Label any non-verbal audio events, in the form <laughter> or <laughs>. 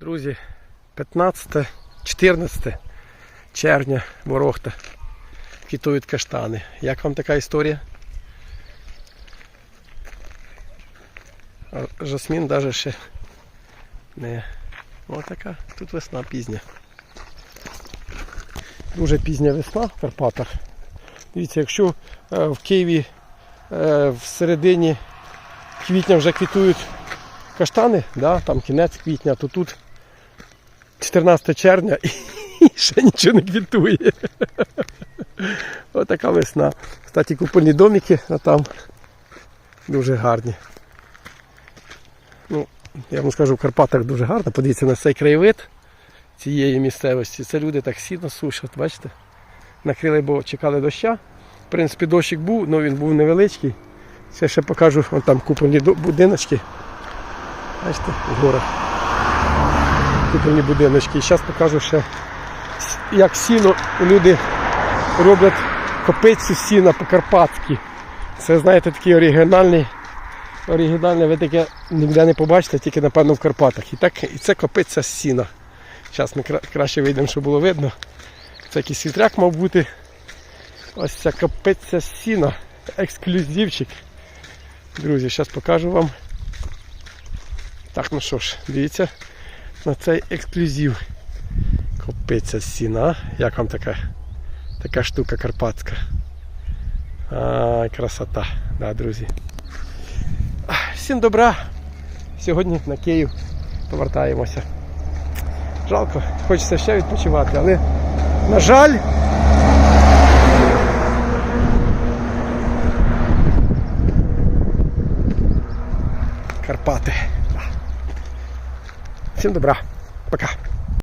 Друзі, 15, 14 червня ворохта. Квітують каштани. Як вам така історія? Жасмін навіть ще не. Ось така. Тут весна пізня. Дуже пізня весна в Карпатах. Дивіться, якщо е, в Києві е, в середині квітня вже квітують каштани, да, там кінець квітня, то тут 14 червня і <laughs> ще нічого не квітує. <laughs> Отака весна. Кстати, купольні домики, а там дуже гарні. Ну, я вам скажу, в Карпатах дуже гарно. Подивіться на цей краєвид цієї місцевості. Це люди так сіно сушать, бачите? Накрили, бо чекали доща. В принципі, дощик був, але він був невеличкий. Це ще покажу, вон там купольні будиночки. Бачите, в горах. Купольні будиночки. Зараз покажу ще, як сіно люди роблять копицю сіна по-карпатськи. Це, знаєте, такий оригінальний. Оригінальне ви таке ніде не побачите, тільки напевно в Карпатах. І так, і це копиця з сіна. Зараз ми краще вийдемо, щоб було видно. Це якийсь вітряк мав бути. Ось ця копиця з сіна. Ексклюзивчик. Друзі, зараз покажу вам. Так, ну що ж, дивіться на цей ексклюзив. Копиця з сіна. Як вам така, така штука карпатська? Ай, красота, да, друзі. Всім добра. Сьогодні на Київ повертаємося. Жалко, хочеться ще відпочивати, але на жаль. Карпати. Всім добра. Пока.